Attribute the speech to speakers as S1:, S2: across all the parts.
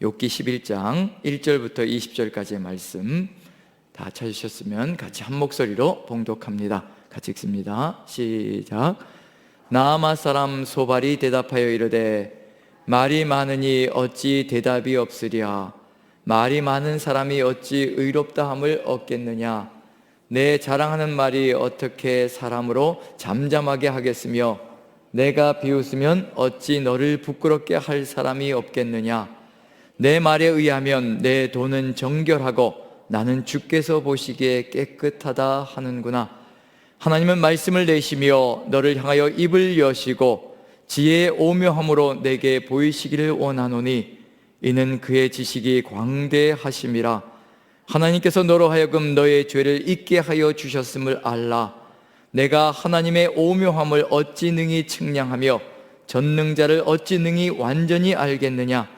S1: 욥기 11장 1절부터 20절까지의 말씀 다 찾으셨으면 같이 한 목소리로 봉독합니다. 같이 읽습니다. 시작. 나아마 사람 소발이 대답하여 이르되 말이 많으니 어찌 대답이 없으랴 말이 많은 사람이 어찌 의롭다함을 얻겠느냐 내 자랑하는 말이 어떻게 사람으로 잠잠하게 하겠으며 내가 비웃으면 어찌 너를 부끄럽게 할 사람이 없겠느냐 내 말에 의하면 내 돈은 정결하고 나는 주께서 보시기에 깨끗하다 하는구나. 하나님은 말씀을 내시며 너를 향하여 입을 여시고 지혜의 오묘함으로 내게 보이시기를 원하노니 이는 그의 지식이 광대하심이라. 하나님께서 너로 하여금 너의 죄를 잊게 하여 주셨음을 알라. 내가 하나님의 오묘함을 어찌 능히 측량하며 전능자를 어찌 능히 완전히 알겠느냐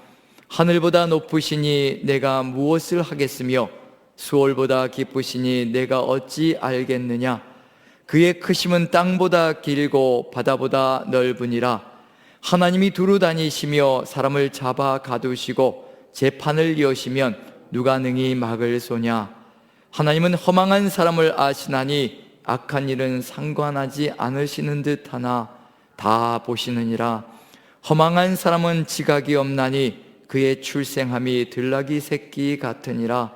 S1: 하늘보다 높으시니 내가 무엇을 하겠으며 수월보다 깊으시니 내가 어찌 알겠느냐? 그의 크심은 땅보다 길고 바다보다 넓으니라. 하나님이 두루 다니시며 사람을 잡아 가두시고 재판을 여시면 누가 능히 막을 소냐? 하나님은 허망한 사람을 아시나니 악한 일은 상관하지 않으시는 듯하나 다 보시느니라. 허망한 사람은 지각이 없나니 그의 출생함이 들나귀 새끼 같으니라.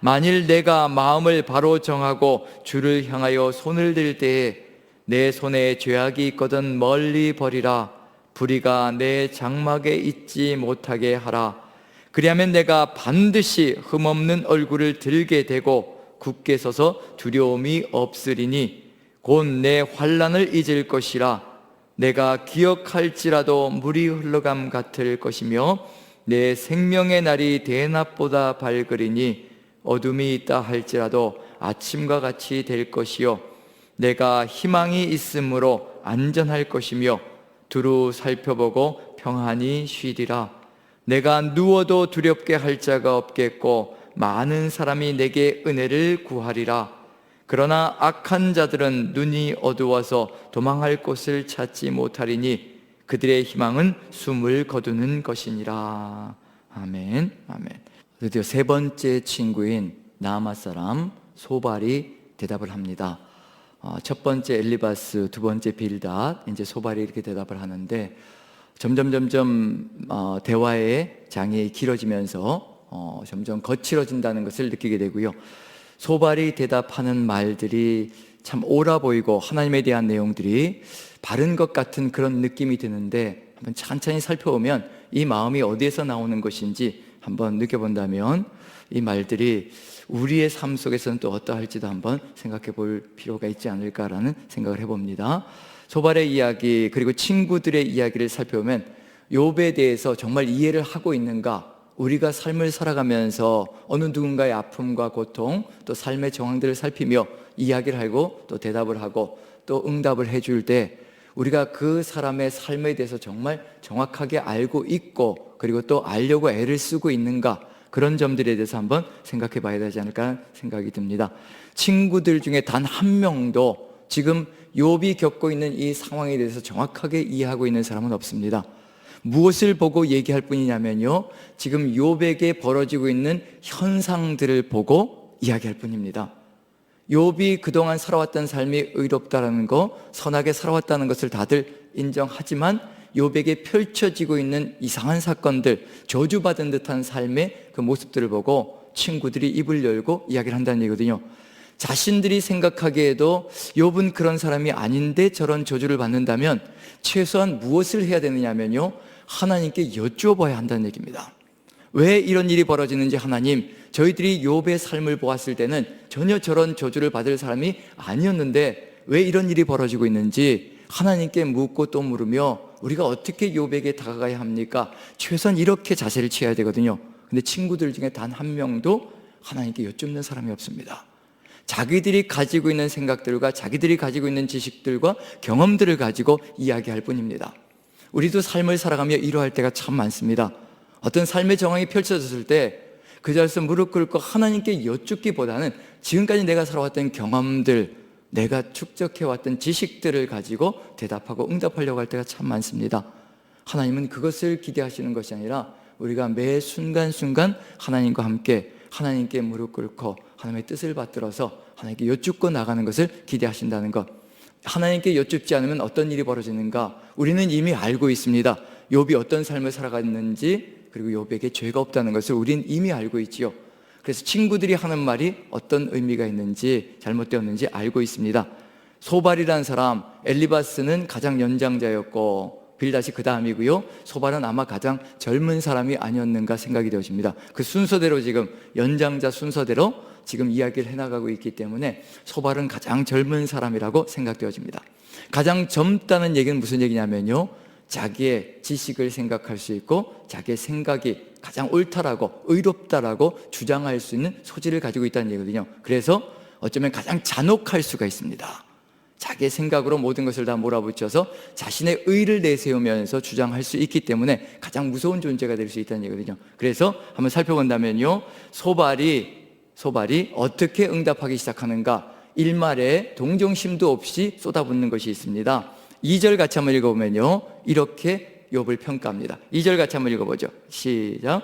S1: 만일 내가 마음을 바로 정하고 주를 향하여 손을 들 때에 내 손에 죄악이 있거든 멀리 버리라. 불의가 내 장막에 있지 못하게 하라. 그리하면 내가 반드시 흠없는 얼굴을 들게 되고 굳게 서서 두려움이 없으리니 곧 내 환란을 잊을 것이라. 내가 기억할지라도 물이 흘러감 같을 것이며 내 생명의 날이 대낮보다 밝으리니 어둠이 있다 할지라도 아침과 같이 될 것이요. 내가 희망이 있으므로 안전할 것이며 두루 살펴보고 평안히 쉬리라. 내가 누워도 두렵게 할 자가 없겠고 많은 사람이 내게 은혜를 구하리라. 그러나 악한 자들은 눈이 어두워서 도망할 곳을 찾지 못하리니 그들의 희망은 숨을 거두는 것이니라 아멘 아멘 드디어 세 번째 친구인 나아마 사람 소발이 대답을 합니다. 어, 첫 번째 엘리바스, 두 번째 빌닷, 이제 소발이 이렇게 대답을 하는데 점점 점점 어, 대화의 장이 길어지면서 어, 점점 거칠어진다는 것을 느끼게 되고요. 소발이 대답하는 말들이 참 옳아 보이고 하나님에 대한 내용들이 바른 것 같은 그런 느낌이 드는데 한번 천천히 살펴보면 이 마음이 어디에서 나오는 것인지 한번 느껴본다면 이 말들이 우리의 삶 속에서는 또 어떠할지도 한번 생각해 볼 필요가 있지 않을까라는 생각을 해봅니다. 소발의 이야기 그리고 친구들의 이야기를 살펴보면 욥에 대해서 정말 이해를 하고 있는가? 우리가 삶을 살아가면서 어느 누군가의 아픔과 고통 또 삶의 정황들을 살피며 이야기를 하고 또 대답을 하고 또 응답을 해줄 때 우리가 그 사람의 삶에 대해서 정말 정확하게 알고 있고 그리고 또 알려고 애를 쓰고 있는가 그런 점들에 대해서 한번 생각해 봐야 되지 않을까 생각이 듭니다. 친구들 중에 단 한 명도 지금 욥이 겪고 있는 이 상황에 대해서 정확하게 이해하고 있는 사람은 없습니다. 무엇을 보고 얘기할 뿐이냐면요. 지금 욥에게 벌어지고 있는 현상들을 보고 이야기할 뿐입니다. 욥이 그동안 살아왔던 삶이 의롭다라는 거, 선하게 살아왔다는 것을 다들 인정하지만 욥에게 펼쳐지고 있는 이상한 사건들, 저주받은 듯한 삶의 그 모습들을 보고 친구들이 입을 열고 이야기를 한다는 얘기거든요. 자신들이 생각하기에도 욥은 그런 사람이 아닌데 저런 저주를 받는다면 최소한 무엇을 해야 되느냐면요. 하나님께 여쭈어봐야 한다는 얘기입니다. 왜 이런 일이 벌어지는지 하나님, 저희들이 욥의 삶을 보았을 때는 전혀 저런 저주를 받을 사람이 아니었는데 왜 이런 일이 벌어지고 있는지 하나님께 묻고 또 물으며 우리가 어떻게 욥에게 다가가야 합니까? 최소한 이렇게 자세를 취해야 되거든요. 근데 친구들 중에 단 한 명도 하나님께 여쭙는 사람이 없습니다. 자기들이 가지고 있는 생각들과 자기들이 가지고 있는 지식들과 경험들을 가지고 이야기할 뿐입니다. 우리도 삶을 살아가며 이러할 때가 참 많습니다. 어떤 삶의 정황이 펼쳐졌을 때 그 자리에서 무릎 꿇고 하나님께 여쭙기보다는 지금까지 내가 살아왔던 경험들, 내가 축적해왔던 지식들을 가지고 대답하고 응답하려고 할 때가 참 많습니다. 하나님은 그것을 기대하시는 것이 아니라 우리가 매 순간순간 하나님과 함께 하나님께 무릎 꿇고 하나님의 뜻을 받들어서 하나님께 여쭙고 나가는 것을 기대하신다는 것. 하나님께 여쭙지 않으면 어떤 일이 벌어지는가? 우리는 이미 알고 있습니다. 욥이 어떤 삶을 살아갔는지 그리고 욥에게 죄가 없다는 것을 우리는 이미 알고 있지요. 그래서 친구들이 하는 말이 어떤 의미가 있는지 잘못되었는지 알고 있습니다. 소발이라는 사람 엘리바스는 가장 연장자였고 빌다시 그 다음이고요. 소발은 아마 가장 젊은 사람이 아니었는가 생각이 되어집니다. 그 순서대로 지금 연장자 순서대로 지금 이야기를 해나가고 있기 때문에 소발은 가장 젊은 사람이라고 생각되어집니다. 가장 젊다는 얘기는 무슨 얘기냐면요. 자기의 지식을 생각할 수 있고 자기의 생각이 가장 옳다라고 의롭다라고 주장할 수 있는 소질을 가지고 있다는 얘기거든요. 그래서 어쩌면 가장 잔혹할 수가 있습니다. 자기의 생각으로 모든 것을 다 몰아붙여서 자신의 의를 내세우면서 주장할 수 있기 때문에 가장 무서운 존재가 될 수 있다는 얘기거든요. 그래서 한번 살펴본다면요. 소발이 소발이 어떻게 응답하기 시작하는가? 일말에 동정심도 없이 쏟아붓는 것이 있습니다. 2절 같이 한번 읽어보면요. 이렇게 욥을 평가합니다. 2절 같이 한번 읽어보죠. 시작.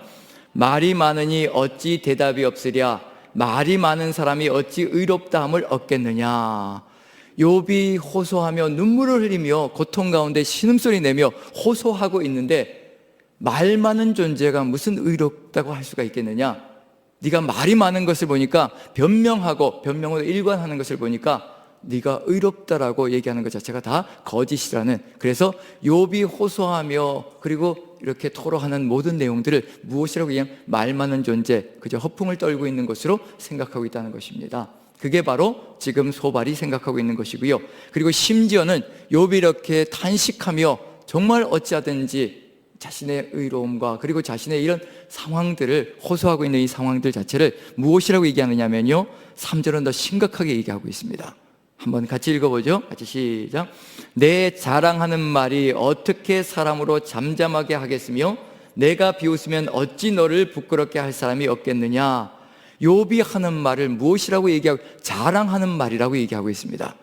S1: 말이 많으니 어찌 대답이 없으랴? 말이 많은 사람이 어찌 의롭다함을 얻겠느냐? 욥이 호소하며 눈물을 흘리며 고통 가운데 신음소리 내며 호소하고 있는데 말 많은 존재가 무슨 의롭다고 할 수가 있겠느냐? 네가 말이 많은 것을 보니까 변명하고 변명으로 일관하는 것을 보니까 네가 의롭다라고 얘기하는 것 자체가 다 거짓이라는 그래서 욥이 호소하며 그리고 이렇게 토로하는 모든 내용들을 무엇이라고 그냥 말 많은 존재 그저 허풍을 떨고 있는 것으로 생각하고 있다는 것입니다. 그게 바로 지금 소발이 생각하고 있는 것이고요. 그리고 심지어는 욥이 이렇게 탄식하며 정말 어찌하든지 자신의 의로움과 그리고 자신의 이런 상황들을 호소하고 있는 이 상황들 자체를 무엇이라고 얘기하느냐면요. 3절은 더 심각하게 얘기하고 있습니다. 한번 같이 읽어보죠. 같이 시작. 내 자랑하는 말이 어떻게 사람으로 잠잠하게 하겠으며 내가 비웃으면 어찌 너를 부끄럽게 할 사람이 없겠느냐. 욥이 하는 말을 무엇이라고 얘기하고 자랑하는 말이라고 얘기하고 있습니다.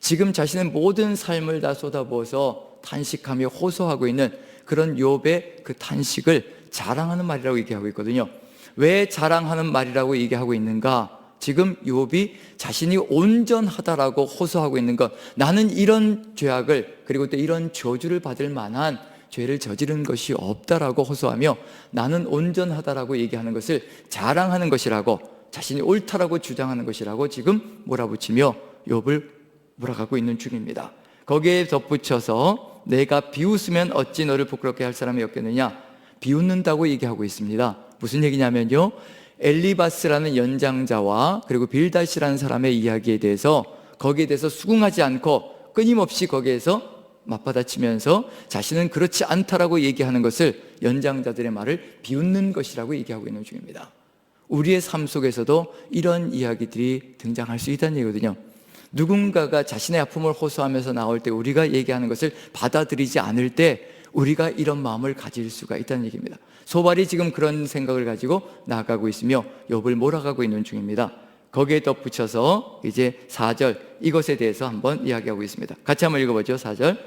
S1: 지금 자신의 모든 삶을 다 쏟아부어서 탄식하며 호소하고 있는 그런 욥의 그 탄식을 자랑하는 말이라고 얘기하고 있거든요. 왜 자랑하는 말이라고 얘기하고 있는가? 지금 욥이 자신이 온전하다라고 호소하고 있는 것. 나는 이런 죄악을 그리고 또 이런 저주를 받을 만한 죄를 저지른 것이 없다라고 호소하며 나는 온전하다라고 얘기하는 것을 자랑하는 것이라고 자신이 옳다라고 주장하는 것이라고 지금 몰아붙이며 욥을 몰아가고 있는 중입니다. 거기에 덧붙여서 내가 비웃으면 어찌 너를 부끄럽게 할 사람이 없겠느냐 비웃는다고 얘기하고 있습니다. 무슨 얘기냐면요. 엘리바스라는 연장자와 그리고 빌다시라는 사람의 이야기에 대해서 거기에 대해서 수긍하지 않고 끊임없이 거기에서 맞받아치면서 자신은 그렇지 않다라고 얘기하는 것을 연장자들의 말을 비웃는 것이라고 얘기하고 있는 중입니다. 우리의 삶 속에서도 이런 이야기들이 등장할 수 있다는 얘기거든요. 누군가가 자신의 아픔을 호소하면서 나올 때 우리가 얘기하는 것을 받아들이지 않을 때 우리가 이런 마음을 가질 수가 있다는 얘기입니다. 소발이 지금 그런 생각을 가지고 나아가고 있으며 욥을 몰아가고 있는 중입니다. 거기에 덧붙여서 이제 4절 이것에 대해서 한번 이야기하고 있습니다. 같이 한번 읽어보죠. 4절.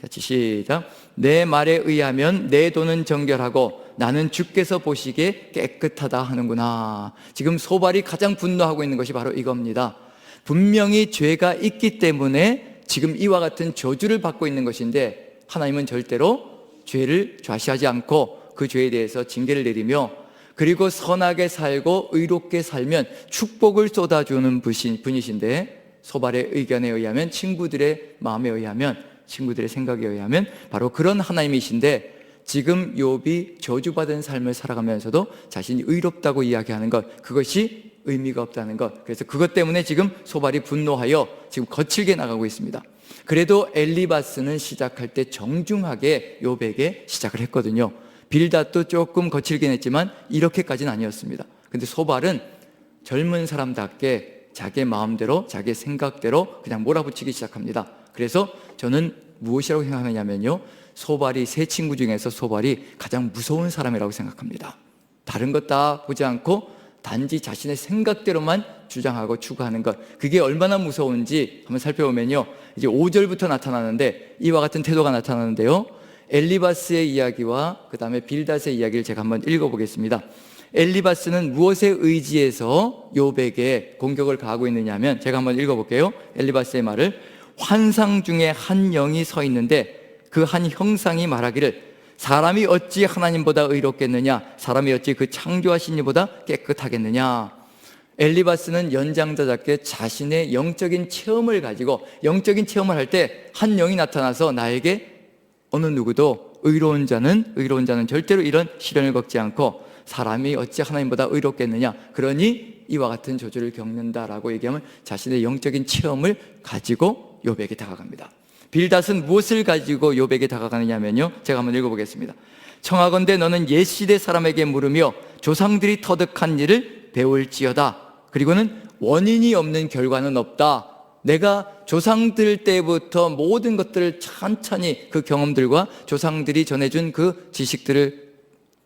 S1: 같이 시작. 내 말에 의하면 내 돈은 정결하고 나는 주께서 보시기에 깨끗하다 하는구나. 지금 소발이 가장 분노하고 있는 것이 바로 이겁니다. 분명히 죄가 있기 때문에 지금 이와 같은 저주를 받고 있는 것인데 하나님은 절대로 죄를 좌시하지 않고 그 죄에 대해서 징계를 내리며 그리고 선하게 살고 의롭게 살면 축복을 쏟아주는 분이신데 소발의 의견에 의하면 친구들의 마음에 의하면 친구들의 생각에 의하면 바로 그런 하나님이신데 지금 욥이 저주받은 삶을 살아가면서도 자신이 의롭다고 이야기하는 것 그것이 의미가 없다는 것. 그래서 그것 때문에 지금 소발이 분노하여 지금 거칠게 나가고 있습니다 그래도 엘리바스는 시작할 때 정중하게 욥에게 시작을 했거든요 빌닷도 조금 거칠긴 했지만 이렇게까지는 아니었습니다 근데 소발은 젊은 사람답게 자기 마음대로 자기 생각대로 그냥 몰아붙이기 시작합니다 그래서 저는 무엇이라고 생각하냐면요. 소발이 세 친구 중에서 소발이 가장 무서운 사람이라고 생각합니다. 다른 것 다 보지 않고 단지 자신의 생각대로만 주장하고 추구하는 것. 그게 얼마나 무서운지 한번 살펴보면요. 이제 5절부터 나타나는데 이와 같은 태도가 나타나는데요. 엘리바스의 이야기와 그 다음에 빌닷의 이야기를 제가 한번 읽어보겠습니다. 엘리바스는 무엇에 의지해서 요백에 공격을 가하고 있느냐면 제가 한번 읽어볼게요. 엘리바스의 말을 환상 중에 한 영이 서 있는데 그 한 형상이 말하기를 사람이 어찌 하나님보다 의롭겠느냐 사람이 어찌 그 창조하신 이보다 깨끗하겠느냐 엘리바스는 연장자답게 자신의 영적인 체험을 가지고 영적인 체험을 할 때 한 영이 나타나서 나에게 어느 누구도 의로운 자는 의로운 자는 절대로 이런 시련을 겪지 않고 사람이 어찌 하나님보다 의롭겠느냐 그러니 이와 같은 저주를 겪는다라고 얘기하면 자신의 영적인 체험을 가지고 요백에 다가갑니다. 빌닷은 무엇을 가지고 요백에 다가가느냐면요. 제가 한번 읽어보겠습니다. 청하건대 너는 옛 시대 사람에게 물으며 조상들이 터득한 일을 배울지어다. 그리고는 원인이 없는 결과는 없다. 내가 조상들 때부터 모든 것들을 천천히 그 경험들과 조상들이 전해준 그 지식들을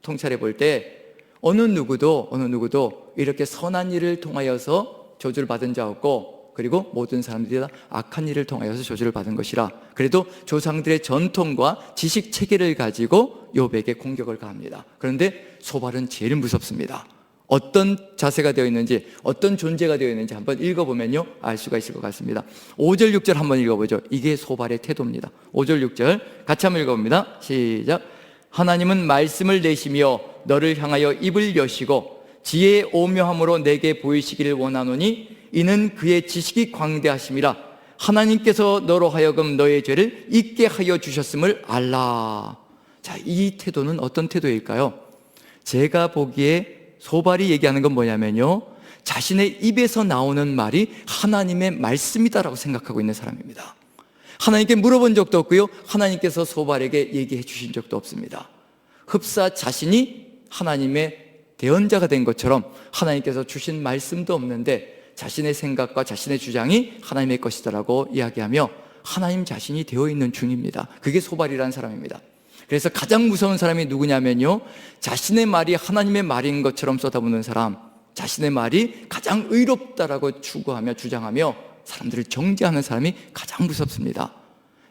S1: 통찰해 볼 때 어느 누구도 어느 누구도 이렇게 선한 일을 통하여서 저주를 받은 자 없고 그리고 모든 사람들이 다 악한 일을 통하여서 저주를 받은 것이라. 그래도 조상들의 전통과 지식 체계를 가지고 요백에 공격을 가합니다. 그런데 소발은 제일 무섭습니다 어떤 자세가 되어 있는지 어떤 존재가 되어 있는지 한번 읽어보면요. 알 수가 있을 것 같습니다. 5절 6절 한번 읽어보죠. 이게 소발의 태도입니다. 5절 6절 같이 한번 읽어봅니다. 시작. 하나님은 말씀을 내시며 너를 향하여 입을 여시고 지혜의 오묘함으로 내게 보이시기를 원하노니 이는 그의 지식이 광대하심이라. 하나님께서 너로 하여금 너의 죄를 잊게 하여 주셨음을 알라. 자, 이 태도는 어떤 태도일까요? 제가 보기에 소발이 얘기하는 건 뭐냐면요. 자신의 입에서 나오는 말이 하나님의 말씀이다라고 생각하고 있는 사람입니다. 하나님께 물어본 적도 없고요. 하나님께서 소발에게 얘기해 주신 적도 없습니다. 흡사 자신이 하나님의 대언자가 된 것처럼 하나님께서 주신 말씀도 없는데 자신의 생각과 자신의 주장이 하나님의 것이다라고 이야기하며 하나님 자신이 되어 있는 중입니다. 그게 소발이라는 사람입니다. 그래서 가장 무서운 사람이 누구냐면요. 자신의 말이 하나님의 말인 것처럼 쏟아부는 사람, 자신의 말이 가장 의롭다라고 추구하며 주장하며 사람들을 정죄하는 사람이 가장 무섭습니다.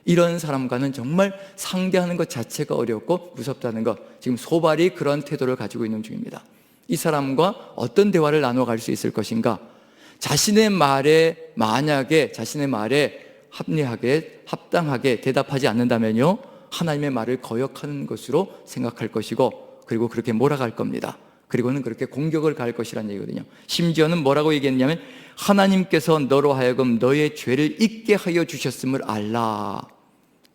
S1: 이런 사람과는 정말 상대하는 것 자체가 어렵고 무섭다는 것. 지금 소발이 그런 태도를 가지고 있는 중입니다. 이 사람과 어떤 대화를 나눠갈 수 있을 것인가? 자신의 말에 만약에 자신의 말에 합리하게 합당하게 대답하지 않는다면요. 하나님의 말을 거역하는 것으로 생각할 것이고 그리고 그렇게 몰아갈 겁니다. 그리고는 그렇게 공격을 가할 것이라는 얘기거든요. 심지어는 뭐라고 얘기했냐면 하나님께서 너로 하여금 너의 죄를 잊게 하여 주셨음을 알라.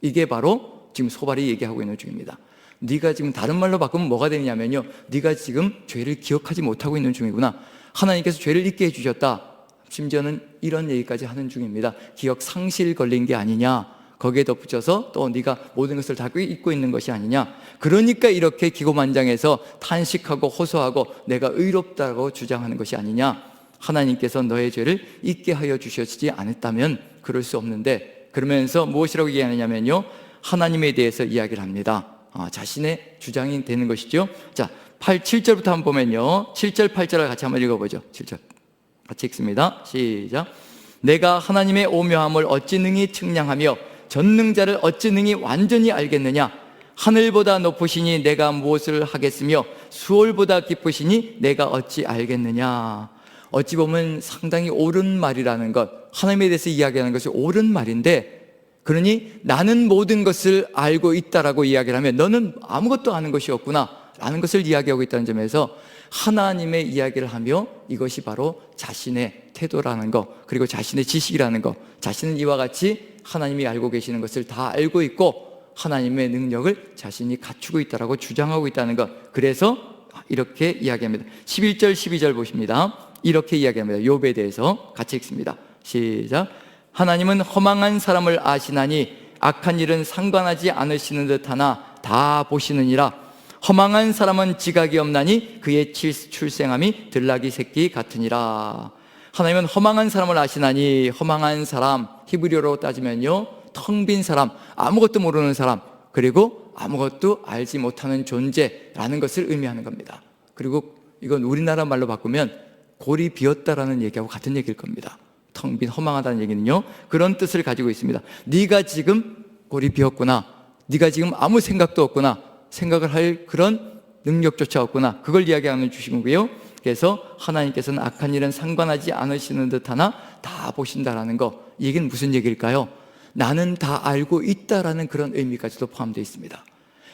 S1: 이게 바로 지금 소발이 얘기하고 있는 중입니다. 네가 지금 다른 말로 바꾸면 뭐가 되냐면요. 네가 지금 죄를 기억하지 못하고 있는 중이구나. 하나님께서 죄를 잊게 해 주셨다. 심지어는 이런 얘기까지 하는 중입니다. 기억 상실 걸린 게 아니냐. 거기에 덧붙여서 또 네가 모든 것을 다 잊고 있는 것이 아니냐. 그러니까 이렇게 기고만장해서 탄식하고 호소하고 내가 의롭다고 주장하는 것이 아니냐. 하나님께서 너의 죄를 잊게 하여 주셨지 않았다면 그럴 수 없는데 그러면서 무엇이라고 얘기하느냐면요. 하나님에 대해서 이야기를 합니다. 아, 자신의 주장이 되는 것이죠. 자, 8, 7절부터 한번 보면요. 7절, 8절을 같이 한번 읽어보죠. 7절. 같이 읽습니다. 시작. 내가 하나님의 오묘함을 어찌 능히 측량하며 전능자를 어찌 능히 완전히 알겠느냐? 하늘보다 높으시니 내가 무엇을 하겠으며 수월보다 깊으시니 내가 어찌 알겠느냐? 어찌 보면 상당히 옳은 말이라는 것, 하나님에 대해서 이야기하는 것이 옳은 말인데, 그러니 나는 모든 것을 알고 있다라고 이야기를 하면 너는 아무것도 아는 것이 없구나. 라는 것을 이야기하고 있다는 점에서 하나님의 이야기를 하며 이것이 바로 자신의 태도라는 것, 그리고 자신의 지식이라는 것, 자신은 이와 같이 하나님이 알고 계시는 것을 다 알고 있고 하나님의 능력을 자신이 갖추고 있다라고 주장하고 있다는 것. 그래서 이렇게 이야기합니다. 11절, 12절 보십니다. 이렇게 이야기합니다. 욥에 대해서 같이 읽습니다. 시작. 하나님은 허망한 사람을 아시나니 악한 일은 상관하지 않으시는 듯하나 다 보시느니라. 허망한 사람은 지각이 없나니 그의 출생함이 들나귀 새끼 같으니라. 하나님은 허망한 사람을 아시나니 허망한 사람 히브리어로 따지면요 텅 빈 사람 아무것도 모르는 사람 그리고 아무것도 알지 못하는 존재라는 것을 의미하는 겁니다. 그리고 이건 우리나라 말로 바꾸면 골이 비었다라는 얘기하고 같은 얘기일 겁니다. 텅 빈 허망하다는 얘기는요 그런 뜻을 가지고 있습니다. 네가 지금 골이 비었구나. 네가 지금 아무 생각도 없구나. 생각을 할 그런 능력조차 없구나. 그걸 이야기하는 주시고요. 그래서 하나님께서는 악한 일은 상관하지 않으시는 듯하나 다 보신다라는 거. 이 얘기는 무슨 얘기일까요? 나는 다 알고 있다라는 그런 의미까지도 포함되어 있습니다.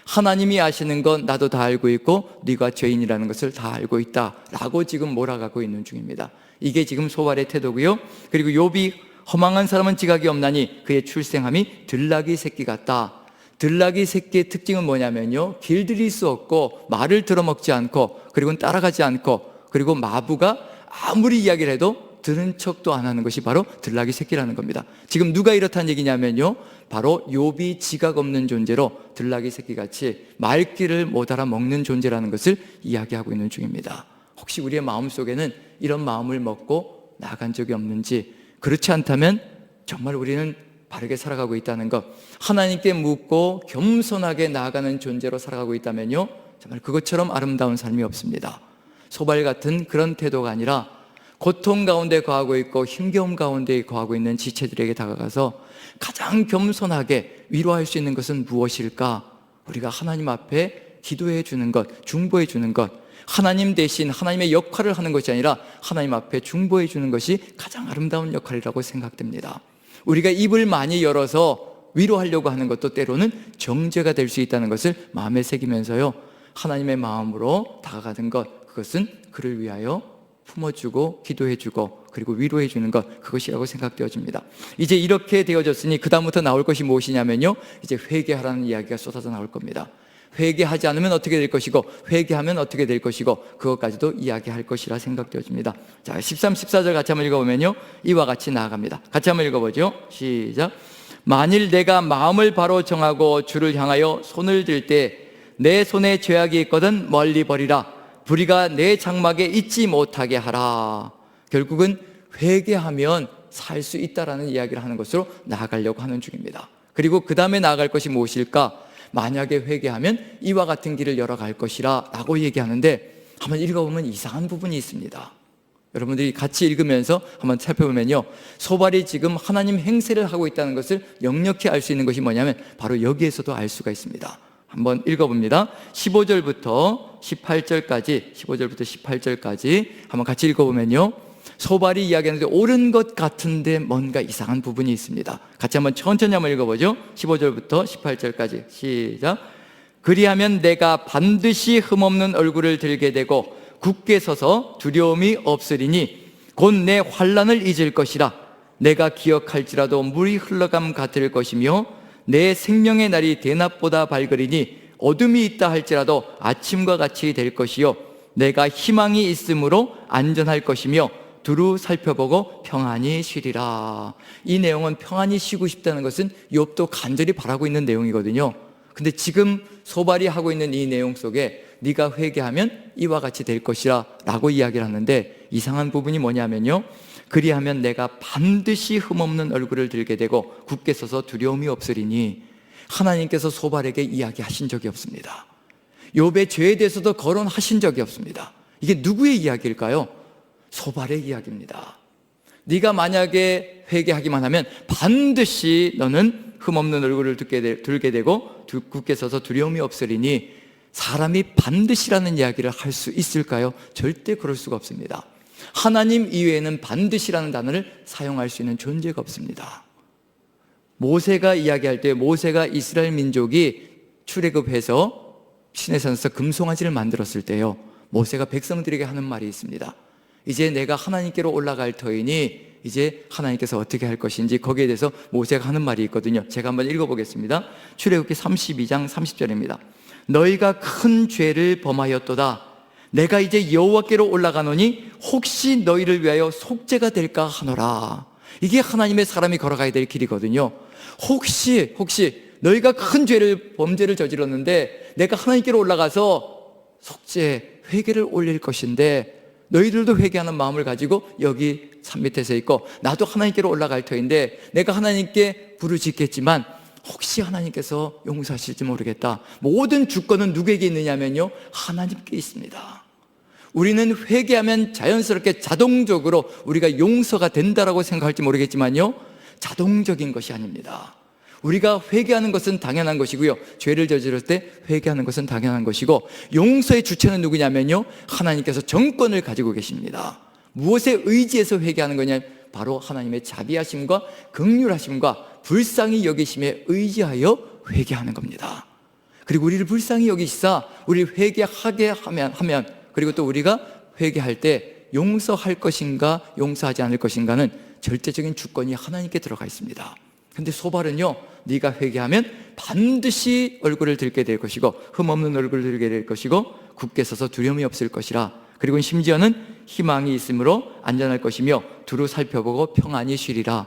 S1: 하나님이 아시는 건 나도 다 알고 있고 네가 죄인이라는 것을 다 알고 있다라고 지금 몰아가고 있는 중입니다. 이게 지금 소발의 태도고요. 그리고 욥이 허망한 사람은 지각이 없나니 그의 출생함이 들나귀 새끼 같다. 들나귀 새끼의 특징은 뭐냐면요. 길들일 수 없고 말을 들어먹지 않고 그리고 따라가지 않고 그리고 마부가 아무리 이야기를 해도 들은 척도 안 하는 것이 바로 들나귀 새끼라는 겁니다. 지금 누가 이렇다는 얘기냐면요. 바로 욥이 지각 없는 존재로 들나귀 새끼 같이 말귀를 못 알아 먹는 존재라는 것을 이야기하고 있는 중입니다. 혹시 우리의 마음 속에는 이런 마음을 먹고 나간 적이 없는지 그렇지 않다면 정말 우리는 바르게 살아가고 있다는 것 하나님께 묻고 겸손하게 나아가는 존재로 살아가고 있다면요 정말 그것처럼 아름다운 삶이 없습니다 소발 같은 그런 태도가 아니라 고통 가운데 거하고 있고 힘겨움 가운데 거하고 있는 지체들에게 다가가서 가장 겸손하게 위로할 수 있는 것은 무엇일까? 우리가 하나님 앞에 기도해 주는 것, 중보해 주는 것, 하나님 대신 하나님의 역할을 하는 것이 아니라 하나님 앞에 중보해 주는 것이 가장 아름다운 역할이라고 생각됩니다. 우리가 입을 많이 열어서 위로하려고 하는 것도 때로는 정죄가 될 수 있다는 것을 마음에 새기면서요. 하나님의 마음으로 다가가는 것, 그것은 그를 위하여 품어주고 기도해주고 그리고 위로해주는 것 그것이라고 생각되어집니다. 이제 이렇게 되어졌으니 그 다음부터 나올 것이 무엇이냐면요. 이제 회개하라는 이야기가 쏟아져 나올 겁니다. 회개하지 않으면 어떻게 될 것이고 회개하면 어떻게 될 것이고 그것까지도 이야기할 것이라 생각되어집니다. 자, 13, 14절 같이 한번 읽어보면요. 이와 같이 나아갑니다. 같이 한번 읽어보죠. 시작. 만일 내가 마음을 바로 정하고 주를 향하여 손을 들 때 내 손에 죄악이 있거든 멀리 버리라. 불의가 내 장막에 있지 못하게 하라. 결국은 회개하면 살 수 있다라는 이야기를 하는 것으로 나아가려고 하는 중입니다. 그리고 그 다음에 나아갈 것이 무엇일까? 만약에 회개하면 이와 같은 길을 열어갈 것이라 라고 얘기하는데 한번 읽어보면 이상한 부분이 있습니다. 여러분들이 같이 읽으면서 한번 살펴보면요. 소발이 지금 하나님 행세를 하고 있다는 것을 역력히 알 수 있는 것이 뭐냐면 바로 여기에서도 알 수가 있습니다. 한번 읽어봅니다. 15절부터 18절까지, 15절부터 18절까지 한번 같이 읽어보면요. 소발이 이야기하는데 옳은 것 같은데 뭔가 이상한 부분이 있습니다. 같이 한번 천천히 한번 읽어보죠. 15절부터 18절까지 시작. 그리하면 내가 반드시 흠없는 얼굴을 들게 되고 굳게 서서 두려움이 없으리니 곧 내 환란을 잊을 것이라 내가 기억할지라도 물이 흘러감 같을 것이며 내 생명의 날이 대낮보다 밝으리니 어둠이 있다 할지라도 아침과 같이 될 것이요 내가 희망이 있으므로 안전할 것이며 두루 살펴보고 평안히 쉬리라. 이 내용은 평안히 쉬고 싶다는 것은 욥도 간절히 바라고 있는 내용이거든요. 근데 지금 소발이 하고 있는 이 내용 속에 네가 회개하면 이와 같이 될 것이라라고 이야기를 하는데 이상한 부분이 뭐냐면요. 그리하면 내가 반드시 흠없는 얼굴을 들게 되고 굳게 서서 두려움이 없으리니 하나님께서 소발에게 이야기하신 적이 없습니다. 욥의 죄에 대해서도 거론하신 적이 없습니다. 이게 누구의 이야기일까요? 소발의 이야기입니다. 네가 만약에 회개하기만 하면 반드시 너는 흠없는 얼굴을 들게 되고 굳게 서서 두려움이 없으리니 사람이 반드시라는 이야기를 할 수 있을까요? 절대 그럴 수가 없습니다. 하나님 이외에는 반드시라는 단어를 사용할 수 있는 존재가 없습니다. 모세가 이야기할 때 모세가 이스라엘 민족이 출애굽해서 시내산에서 금송아지를 만들었을 때요. 모세가 백성들에게 하는 말이 있습니다. 이제 내가 하나님께로 올라갈 터이니 이제 하나님께서 어떻게 할 것인지 거기에 대해서 모세가 하는 말이 있거든요. 제가 한번 읽어보겠습니다. 출애굽기 32장 30절입니다. 너희가 큰 죄를 범하였도다. 내가 이제 여호와께로 올라가노니 혹시 너희를 위하여 속죄가 될까 하노라. 이게 하나님의 사람이 걸어가야 될 길이거든요. 혹시 혹시 너희가 큰 죄를 범죄를 저질렀는데 내가 하나님께로 올라가서 속죄 회개를 올릴 것인데 너희들도 회개하는 마음을 가지고 여기 산 밑에 서 있고 나도 하나님께로 올라갈 터인데 내가 하나님께 부르짖겠지만 혹시 하나님께서 용서하실지 모르겠다. 모든 주권은 누구에게 있느냐면요. 하나님께 있습니다. 우리는 회개하면 자연스럽게 자동적으로 우리가 용서가 된다라고 생각할지 모르겠지만요. 자동적인 것이 아닙니다. 우리가 회개하는 것은 당연한 것이고요. 죄를 저지를 때 회개하는 것은 당연한 것이고 용서의 주체는 누구냐면요. 하나님께서 정권을 가지고 계십니다. 무엇에 의지해서 회개하는 거냐? 바로 하나님의 자비하심과 극률하심과 불쌍히 여기심에 의지하여 회개하는 겁니다. 그리고 우리를 불쌍히 여기시사 우리 회개하게 하면 하면 그리고 또 우리가 회개할 때 용서할 것인가 용서하지 않을 것인가는 절대적인 주권이 하나님께 들어가 있습니다. 근데 소발은요, 네가 회개하면 반드시 얼굴을 들게 될 것이고 흠없는 얼굴을 들게 될 것이고 굳게 서서 두려움이 없을 것이라. 그리고 심지어는 희망이 있으므로 안전할 것이며 두루 살펴보고 평안히 쉬리라.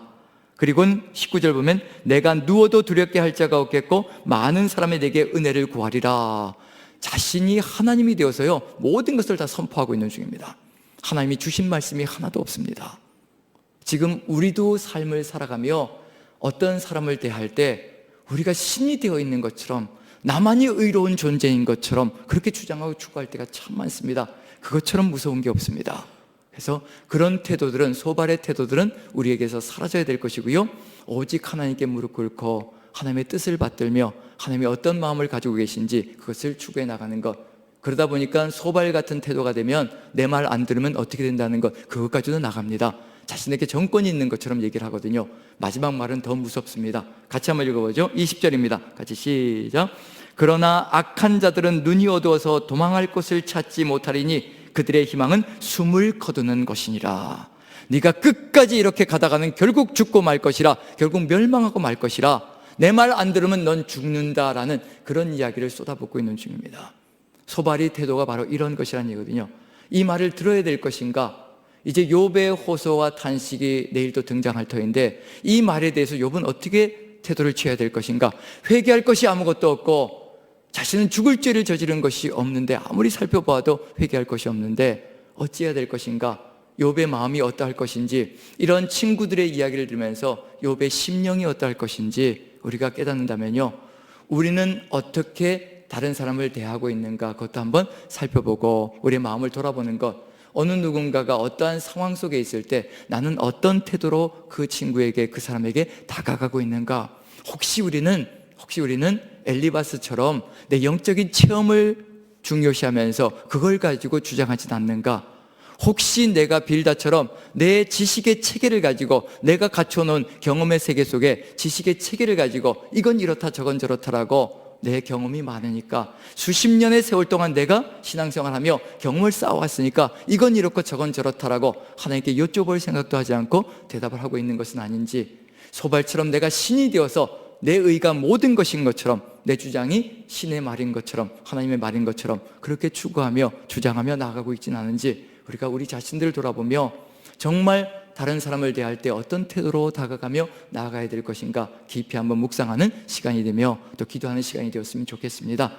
S1: 그리고 19절 보면 내가 누워도 두렵게 할 자가 없겠고 많은 사람이 내게 은혜를 구하리라. 자신이 하나님이 되어서요 모든 것을 다 선포하고 있는 중입니다. 하나님이 주신 말씀이 하나도 없습니다. 지금 우리도 삶을 살아가며 어떤 사람을 대할 때 우리가 신이 되어 있는 것처럼 나만이 의로운 존재인 것처럼 그렇게 주장하고 추구할 때가 참 많습니다. 그것처럼 무서운 게 없습니다. 그래서 그런 태도들은 소발의 태도들은 우리에게서 사라져야 될 것이고요. 오직 하나님께 무릎 꿇고 하나님의 뜻을 받들며 하나님이 어떤 마음을 가지고 계신지 그것을 추구해 나가는 것. 그러다 보니까 소발 같은 태도가 되면 내 말 안 들으면 어떻게 된다는 것 그것까지도 나갑니다. 자신에게 정권이 있는 것처럼 얘기를 하거든요. 마지막 말은 더 무섭습니다. 같이 한번 읽어보죠. 20절입니다. 같이 시작. 그러나 악한 자들은 눈이 어두워서 도망할 곳을 찾지 못하리니 그들의 희망은 숨을 거두는 것이니라. 네가 끝까지 이렇게 가다가는 결국 죽고 말 것이라. 결국 멸망하고 말 것이라. 내 말 안 들으면 넌 죽는다라는 그런 이야기를 쏟아붓고 있는 중입니다. 소발이 태도가 바로 이런 것이란 얘기거든요. 이 말을 들어야 될 것인가? 이제 욥의 호소와 탄식이 내일 또 등장할 터인데 이 말에 대해서 욥은 어떻게 태도를 취해야 될 것인가? 회개할 것이 아무것도 없고 자신은 죽을 죄를 저지른 것이 없는데 아무리 살펴봐도 회개할 것이 없는데 어찌해야 될 것인가? 욥의 마음이 어떠할 것인지 이런 친구들의 이야기를 들으면서 욥의 심령이 어떠할 것인지 우리가 깨닫는다면요. 우리는 어떻게 다른 사람을 대하고 있는가 그것도 한번 살펴보고 우리의 마음을 돌아보는 것 어느 누군가가 어떠한 상황 속에 있을 때 나는 어떤 태도로 그 친구에게 그 사람에게 다가가고 있는가? 혹시 우리는 혹시 우리는 엘리바스처럼 내 영적인 체험을 중요시하면서 그걸 가지고 주장하진 않는가? 혹시 내가 빌다처럼 내 지식의 체계를 가지고 내가 갖춰놓은 경험의 세계 속에 지식의 체계를 가지고 이건 이렇다 저건 저렇다라고 내 경험이 많으니까 수십 년의 세월 동안 내가 신앙생활하며 경험을 쌓아왔으니까 이건 이렇고 저건 저렇다라고 하나님께 여쭤볼 생각도 하지 않고 대답을 하고 있는 것은 아닌지 소발처럼 내가 신이 되어서 내 의가 모든 것인 것처럼 내 주장이 신의 말인 것처럼 하나님의 말인 것처럼 그렇게 추구하며 주장하며 나아가고 있지는 않은지 우리가 우리 자신들을 돌아보며 정말 다른 사람을 대할 때 어떤 태도로 다가가며 나아가야 될 것인가 깊이 한번 묵상하는 시간이 되며 또 기도하는 시간이 되었으면 좋겠습니다.